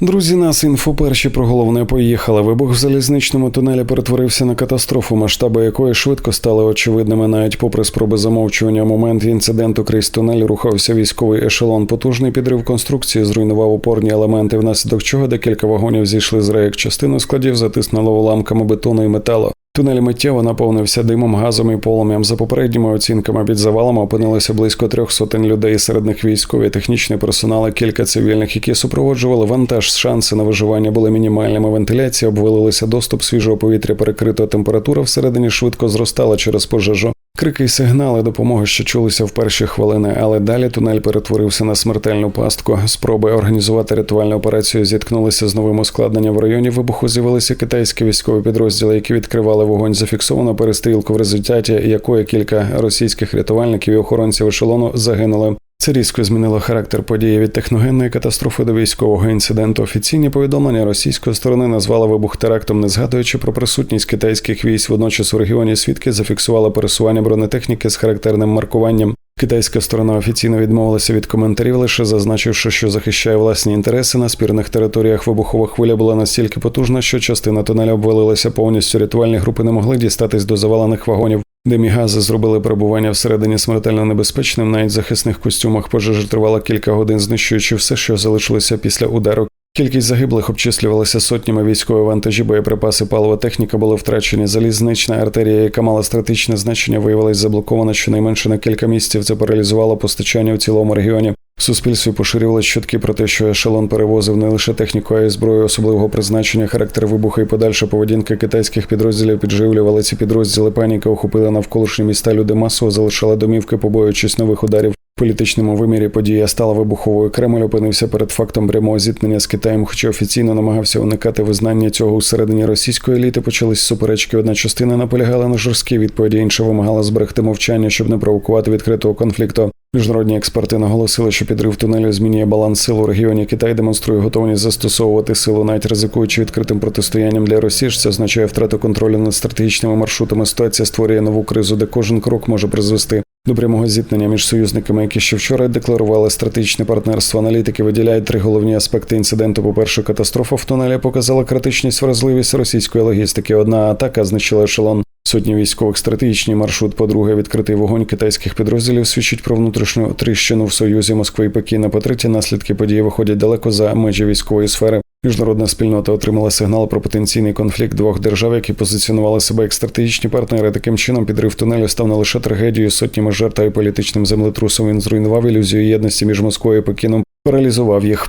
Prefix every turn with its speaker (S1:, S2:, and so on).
S1: Друзі, нас інфо перші про головне поїхали. Вибух в залізничному тунелі перетворився на катастрофу, масштаби якої швидко стали очевидними, навіть попри спроби замовчування. Момент інциденту крізь тунель рухався військовий ешелон. Потужний підрив конструкції зруйнував опорні елементи, внаслідок чого декілька вагонів зійшли з рейк. Частину складів затиснуло уламками бетону і металу. Тунель миттєво наповнився димом, газом і полум'ям. За попередніми оцінками під завалами опинилося близько трьох сотень людей. Серед них військові, технічний персонал, і кілька цивільних, які супроводжували вантаж. Шанси на виживання були мінімальними. Вентиляція обвалилася доступ свіжого повітря, перекрито температура всередині швидко зростала через пожежу. Крики й сигнали допомоги, що чулися в перші хвилини, але далі тунель перетворився на смертельну пастку. Спроби організувати рятувальну операцію зіткнулися з новим ускладненням. В районі вибуху з'явилися китайські військові підрозділи, які відкривали вогонь. Зафіксовано перестрілку, в результаті якої кілька російських рятувальників і охоронців ешелону загинули. Це різко змінило характер події від техногенної катастрофи до військового інциденту. Офіційні повідомлення російської сторони назвали вибух терактом, не згадуючи про присутність китайських військ. Водночас у регіоні свідки зафіксували пересування бронетехніки з характерним маркуванням. Китайська сторона офіційно відмовилася від коментарів, лише зазначивши, що захищає власні інтереси на спірних територіях. Вибухова хвиля була настільки потужна, що частина тунелю обвалилася повністю. Рятувальні групи не могли дістатись до завалених вагонів. Димі гази зробили перебування всередині смертельно небезпечним. Навіть в захисних костюмах пожежа тривала кілька годин, знищуючи все, що залишилося після удару. Кількість загиблих обчислювалася сотнями військові вантажі, боєприпаси, палива техніка були втрачені. Залізнична артерія, яка мала стратегічне значення, виявилась заблокована щонайменше на кілька місяців. Це паралізувало постачання у цілому регіоні. В суспільстві поширювалися чутки про те, що ешелон перевозив не лише техніку, а й зброю особливого призначення, характер вибуху і подальша поведінка китайських підрозділів підживлювали ці підрозділи. Паніка охопила навколишні міста. Люди масово залишали домівки, побоюючись нових ударів. В політичному вимірі подія стала вибуховою. Кремль опинився перед фактом прямого зіткнення з Китаєм, хоча офіційно намагався уникати визнання цього усередині російської еліти. Почались суперечки. Одна частина наполягала на жорсткій відповіді, інша вимагала зберегти мовчання, щоб не провокувати відкритого конфлікту. Міжнародні експерти наголосили, що підрив тунелю змінює баланс сил у регіоні. Китай демонструє готовність застосовувати силу, навіть ризикуючи відкритим протистоянням для Росії. Це означає втрату контролю над стратегічними маршрутами. Ситуація створює нову кризу, де кожен крок може призвести до прямого зіткнення між союзниками, які ще вчора декларували стратегічне партнерство. Аналітики виділяють три головні аспекти інциденту. По перше, катастрофа в тунелі показала критичність вразливість російської логістики. Одна атака знищила ешелон. Сотні військових стратегічний маршрут. По-друге, відкритий вогонь китайських підрозділів свідчить про внутрішню тріщину в союзі Москви і Пекіна. По третє, наслідки події виходять далеко за межі військової сфери. Міжнародна спільнота отримала сигнал про потенційний конфлікт двох держав, які позиціонували себе як стратегічні партнери. Таким чином, підрив тунелю став не лише трагедією, сотнями жертв а й політичним землетрусом. Він зруйнував ілюзію єдності між Москвою і Пекіном, паралізував їх.